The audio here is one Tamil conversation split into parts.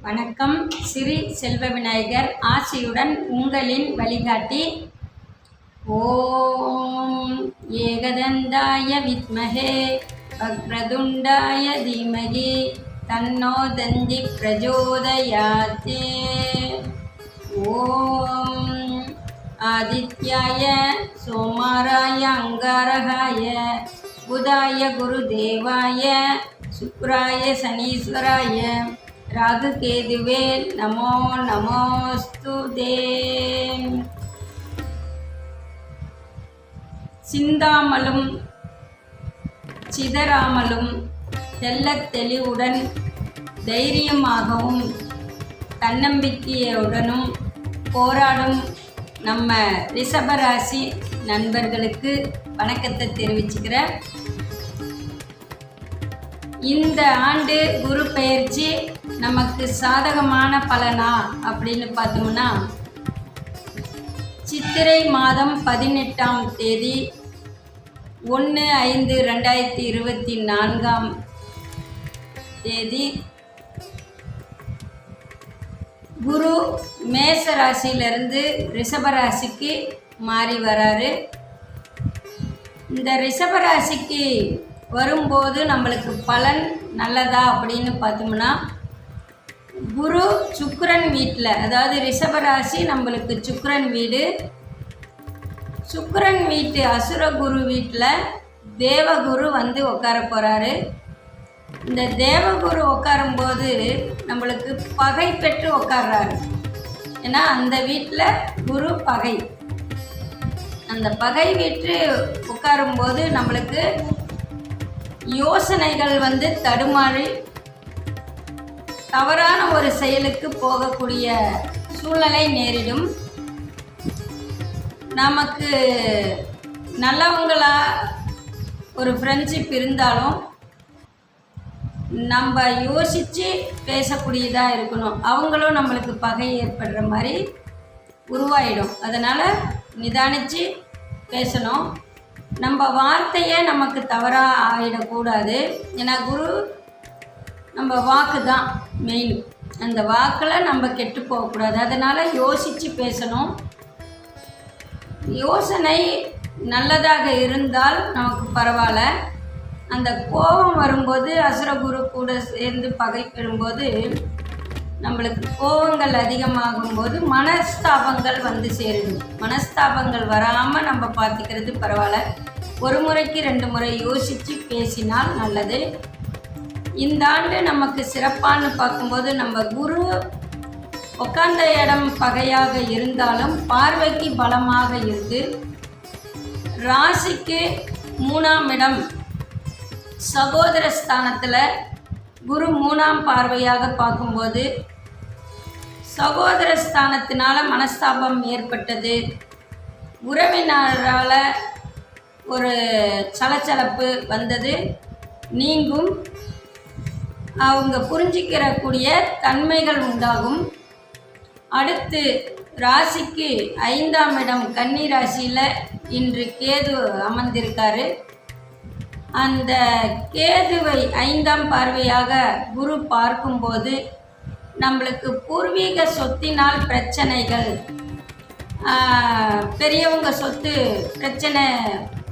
வணக்கம். ஸ்ரீ செல்வ விநாயகர் ஆசியுடன் உங்களின் வழிகாட்டி. ஓம் ஏகதந்தாய வித்மஹே வக்ரதுண்டாய தீமகி. தன்னோ தந்தி பிரஜோதயாத்தே. ஓம் ஆதித்யாய சோமாராய அங்காரகாய. புதாய குருதேவாய சுக்ராய சனீஸ்வராய. ராகு கேதுவே நமோ நமோஸ்துதே சிந்தாமலும் சிதறாமலும் தெல்லத் தெளிவுடன் தைரியமாகவும் தன்னம்பிக்கையுடனும் போராடும் நம்ம ரிஷபராசி நண்பர்களுக்கு வணக்கத்தை தெரிவிச்சுக்கிறேன். இந்த ஆண்டு குரு பயிற்சி நமக்கு சாதகமான பலனா அப்படின்னு பார்த்தோம்னா சித்திரை மாதம் பதினெட்டாம் தேதி ஒன்று ஐந்து ரெண்டாயிரத்தி இருபத்தி நான்காம் தேதி குரு மேச ராசியிலிருந்து ரிஷபராசிக்கு மாறி வராரு. இந்த ரிஷபராசிக்கு வரும்போது நம்மளுக்கு பலன் நல்லதா அப்படின்னு பார்த்தோம்னா குரு சுக்கரன் வீட்டில் அதாவது ரிஷபராசி நம்மளுக்கு சுக்கரன் வீடு. சுக்கரன் வீட்டு அசுர குரு வீட்டில் தேவகுரு வந்து உட்கார போகிறாரு இந்த தேவகுரு உட்காரும்போது நம்மளுக்கு பகை பெற்று உட்கார்றாரு ஏன்னா அந்த வீட்டில் குரு பகை. அந்த பகை வீட்டு உட்காரும்போது நம்மளுக்கு யோசனைகள் வந்து தடுமாறி தவறான ஒரு செயலுக்கு போகக்கூடிய சூழ்நிலை நேரிடும். நமக்கு நல்லவங்களா ஒரு ஃப்ரெண்ட்ஷிப் இருந்தாலும் நம்ம யோசித்து பேசக்கூடியதாக இருக்கணும். அவங்களும் நம்மளுக்கு பகை ஏற்படுற மாதிரி உருவாயிடும். அதனால் நிதானித்து பேசணும். நம்ம வார்த்தையே நமக்கு தவறாக ஆகிடக்கூடாது ஏன்னா குரு நம்ம வாக்கு தான் மெயின் அந்த வாக்கில் நம்ம கெட்டு போகக்கூடாது. அதனால் யோசித்து பேசணும். யோசனை நல்லதாக இருந்தால் நமக்கு பரவாயில்ல. அந்த கோபம் வரும்போது அசுரகுரு கூட சேர்ந்து பகை பெறும்போது நம்மளுக்கு கோபங்கள் அதிகமாகும்போது மனஸ்தாபங்கள் வந்து சேருது. மனஸ்தாபங்கள் வராமல் நம்ம பார்த்துக்கிறது பரவாயில்ல. ஒரு முறைக்கு ரெண்டு முறை யோசித்து பேசினால் நல்லது. இந்த ஆண்டு நமக்கு சிறப்பான்னு பார்க்கும்போது நம்ம குரு உட்கார்ந்த இடம் பகையாக இருந்தாலும் பார்வைக்கு பலமாக இருந்து ராசிக்கு மூணாம் இடம் சகோதர ஸ்தானத்தில் குரு மூணாம் பார்வையாக பார்க்கும்போது சகோதர ஸ்தானத்தினால் மனஸ்தாபம் ஏற்பட்டது. உறவினரால் ஒரு சலச்சலப்பு வந்தது. நீங்கும் அவங்க புரிஞ்சிக்கிறக்கூடிய தன்மைகள் உண்டாகும். அடுத்து ராசிக்கு ஐந்தாம் இடம் கன்னி ராசியில் இன்று கேது அமர்ந்திருக்காரு. அந்த கேதுவை ஐந்தாம் பார்வையாக குரு பார்க்கும்போது நம்மளுக்கு பூர்வீக சொத்தினால் பிரச்சனைகள் பெரியவங்க சொத்து பிரச்சனை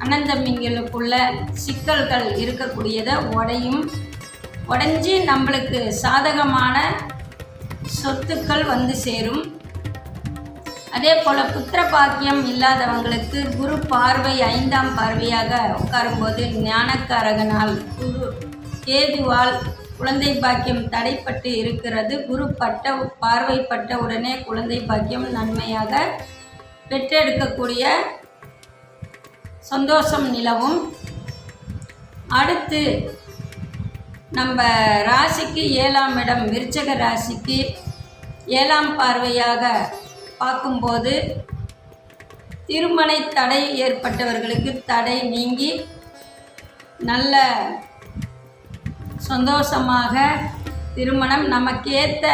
அனந்தமிங்களுக்குள்ள சிக்கல்கள் இருக்கக்கூடியதை உடையும். உடஞ்சி நம்மளுக்கு சாதகமான சொத்துக்கள் வந்து சேரும். அதே போல் புத்திர பாக்கியம் இல்லாதவங்களுக்கு குரு பார்வை ஐந்தாம் பார்வையாக உட்காரும்போது ஞானக்காரகனால் குரு கேதுவால் குழந்தை பாக்கியம் தடைப்பட்டு இருக்கிறது. குரு பட்ட பார்வைப்பட்ட உடனே குழந்தை பாக்கியம் நன்மையாக பெற்றெடுக்கக்கூடிய சந்தோஷம் நிலவும். அடுத்து நம்ம ராசிக்கு ஏழாம் இடம் விருச்சக ராசிக்கு ஏழாம் பார்வையாக பார்க்கும்போது திருமண தடை ஏற்பட்டவர்களுக்கு தடை நீங்கி நல்ல சந்தோஷமாக திருமணம். நமக்கேற்ற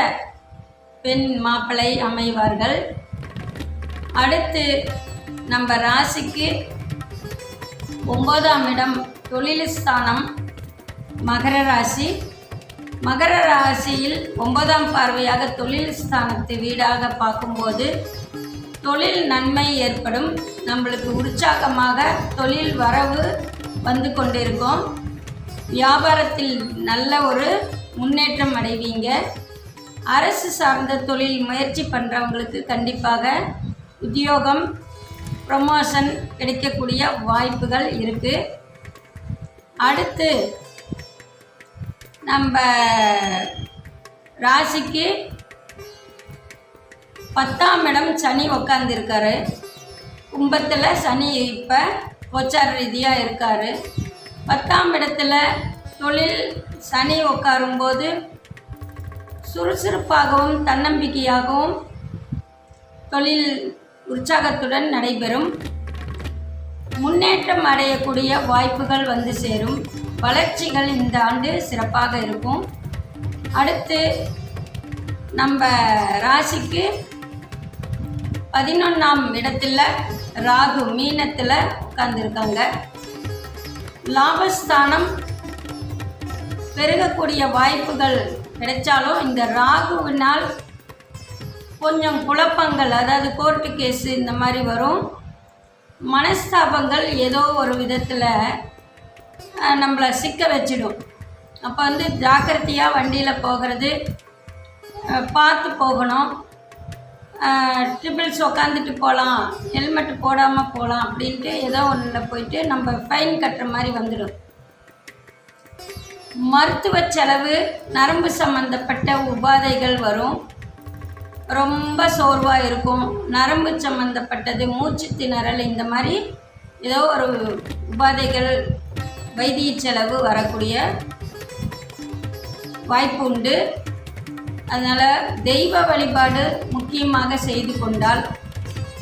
பெண் மாப்பிள்ளை அமைவார்கள். அடுத்து நம்ம ராசிக்கு ஒன்பதாம் இடம் தொழில் ஸ்தானம். மகர ராசி. மகர ராசியில் ஒன்பதாம் பார்வையாக தொழில் ஸ்தானத்து வீடாக பார்க்கும்போது தொழில் நன்மை ஏற்படும். நம்மளுக்கு உற்சாகமாக தொழில் வரவு வந்து கொண்டிருக்கும். வியாபாரத்தில் நல்ல ஒரு முன்னேற்றம் அடைவீங்க. அரசு சார்ந்த தொழில் முயற்சி பண்ணுறவங்களுக்கு கண்டிப்பாக உத்தியோகம் ப்ரமோஷன் கிடைக்கக்கூடிய வாய்ப்புகள் இருக்குது அடுத்து நம்ம ராசிக்கு பத்தாம் இடம் சனி உக்காந்துருக்காரு. கும்பத்தில் சனி இப்போ கோச்சார ரீதியாக இருக்கார். பத்தாம் இடத்துல தொழில் சனி உட்காரும்போது சுறுசுறுப்பாகவும் தன்னம்பிக்கையாகவும் தொழில் உற்சாகத்துடன் நடைபெறும். முன்னேற்றம் அடையக்கூடிய வாய்ப்புகள் வந்து சேரும். வளர்ச்சிகள் இந்த ஆண்டு சிறப்பாக இருக்கும். அடுத்து நம்ம ராசிக்கு பதினொன்றாம் இடத்துல ராகு மீனத்தில் உட்கார்ந்துருக்காங்க. லாபஸ்தானம் பெருகக்கூடிய வாய்ப்புகள் கிடைச்சாலும் இந்த ராகுவினால் கொஞ்சம் குழப்பங்கள் அதாவது கோர்ட்டு கேஸு இந்த மாதிரி வரும். மனஸ்தாபங்கள் ஏதோ ஒரு விதத்தில் நம்மளை சிக்க வச்சிடும். அப்போ வந்து ஜாக்கிரதையாக வண்டியில் போகிறது பார்த்து போகணும். ட்ரிபிள்ஸ் உக்காந்துட்டு போகலாம் ஹெல்மெட் போடாமல் போகலாம் அப்படின்ட்டு ஏதோ ஒன்றில் போயிட்டு நம்ம ஃபைன் கட்டுற மாதிரி வந்துடும். மருத்துவ செலவு நரம்பு சம்பந்தப்பட்ட உபாதைகள் வரும். ரொம்ப சோர்வாக இருக்கும். நரம்பு சம்பந்தப்பட்டது மூச்சு திணறல் இந்த மாதிரி ஏதோ ஒரு உபாதைகள் வைத்திய செலவு வரக்கூடிய வாய்ப்பு உண்டு அதனால் தெய்வ வழிபாடு முக்கியமாக செய்து கொண்டால்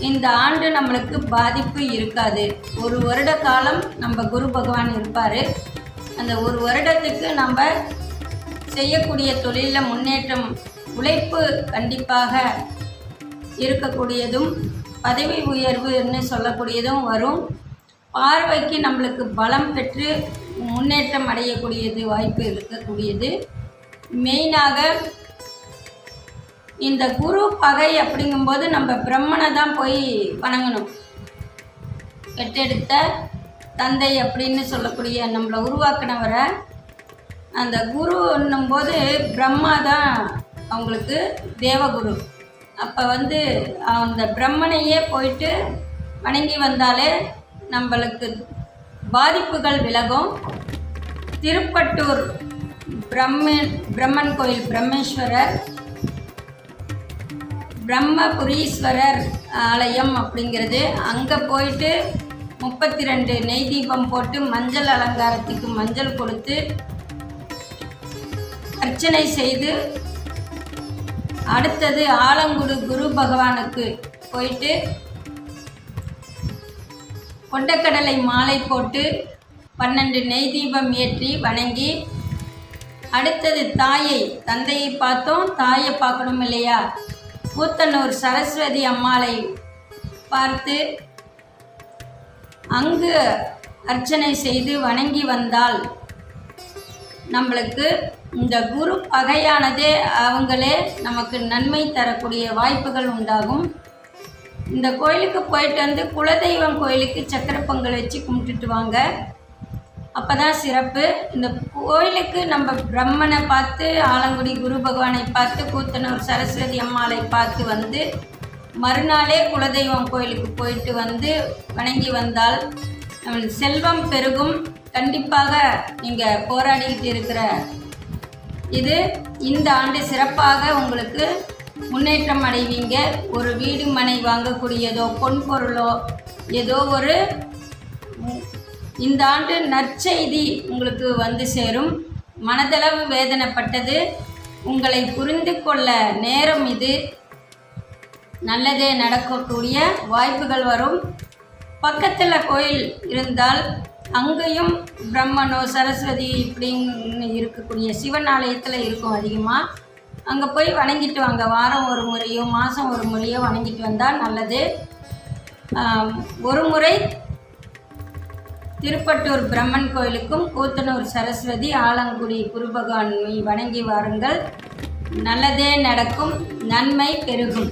இந்த ஆண்டு நம்மளுக்கு பாதிப்பு இருக்காது. ஒரு வருட காலம் நம்ம குரு பகவான் இருப்பார். அந்த ஒரு வருடத்துக்கு நம்ம செய்யக்கூடிய தொழிலில் முன்னேற்றம் உழைப்பு கண்டிப்பாக இருக்கக்கூடியதும் பதவி உயர்வுன்னு சொல்லக்கூடியதும் வரும். பார்வைக்கு நம்மளுக்கு பலம் பெற்று முன்னேற்றம் அடையக்கூடியது வாய்ப்பு இருக்கக்கூடியது. மெயினாக இந்த குரு பகை அப்படிங்கும்போது நம்ம பிரம்மனை தான் போய் வணங்கணும். பெற்றெடுத்த தந்தை அப்படின்னு சொல்லக்கூடிய நம்மளை உருவாக்கினவரை அந்த குருன்னும் போது பிரம்மா தான் அவங்களுக்கு தேவகுரு. அப்போ வந்து அந்த பிரம்மனையே போயிட்டு வணங்கி வந்தாலே நம்மளுக்கு பாதிப்புகள் விலகும். திருப்பட்டூர் பிரம்மன் பிரம்மன் கோயில் பிரம்மேஸ்வரர் பிரம்மபுரீஸ்வரர் ஆலயம் அப்படிங்கிறது. அங்கே போயிட்டு முப்பத்தி ரெண்டு நெய் தீபம் போட்டு மஞ்சள் அலங்காரத்துக்கு மஞ்சள் கொடுத்து அர்ச்சனை செய்து அடுத்தது ஆலங்குடு குரு பகவானுக்கு போயிட்டு கொண்டக்கடலை மாலை போட்டு பன்னெண்டு நெய் தீபம் ஏற்றி வணங்கி அடுத்தது தாயை தந்தையை பார்த்தோம். தாயை பார்க்கணும் இல்லையா? கூத்தனூர் சரஸ்வதி அம்மாளை பார்த்து அங்கு அர்ச்சனை செய்து வணங்கி வந்தால் நம்மளுக்கு இந்த குரு பகையானதே. அவங்களே நமக்கு நன்மை தரக்கூடிய வாய்ப்புகள் உண்டாகும். இந்த கோயிலுக்கு போயிட்டு வந்து குலதெய்வம் கோயிலுக்கு சக்கரை பொங்கல் வச்சு கும்பிட்டுட்டு வாங்க. அப்போ தான் சிறப்பு. இந்த கோயிலுக்கு நம்ம பிரம்மனை பார்த்து ஆலங்குடி குரு பகவானை பார்த்து கூத்தனூர் சரஸ்வதி அம்மாளை பார்த்து வந்து மறுநாளே குலதெய்வம் கோயிலுக்கு போயிட்டு வந்து வணங்கி வந்தால் நம்ம செல்வம் பெருகும். கண்டிப்பாக நீங்கள் போராடிக்கிட்டு இருக்கிற இது இந்த ஆண்டு சிறப்பாக உங்களுக்கு முன்னேற்றம் அடைவீங்க. ஒரு வீடு மனை வாங்கக்கூடியதோ பொன் பொருளோ ஏதோ ஒரு இந்த ஆண்டு நற்செய்தி உங்களுக்கு வந்து சேரும். மனதளவு வேதனைப்பட்டது. உங்களை புரிந்து கொள்ள நேரம் இது. நல்லதே நடக்கக்கூடிய வாய்ப்புகள் வரும். பக்கத்தில் கோயில் இருந்தால் அங்கேயும் பிரம்மனோ சரஸ்வதி இப்படின்னு இருக்கக்கூடிய சிவன் ஆலயத்தில் இருக்கும் அதிகமாக அங்கே போய் வணங்கிட்டு வாங்க. வாரம் ஒரு முறையோ மாதம் ஒரு முறையோ வணங்கிட்டு வந்தால் நல்லது. ஒரு முறை திருப்பட்டூர் பிரம்மன் கோயிலுக்கும் கூத்தனூர் சரஸ்வதி ஆலங்குடி குருபகவானை வணங்கி வாருங்கள். நல்லதே நடக்கும். நன்மை பெருகும்.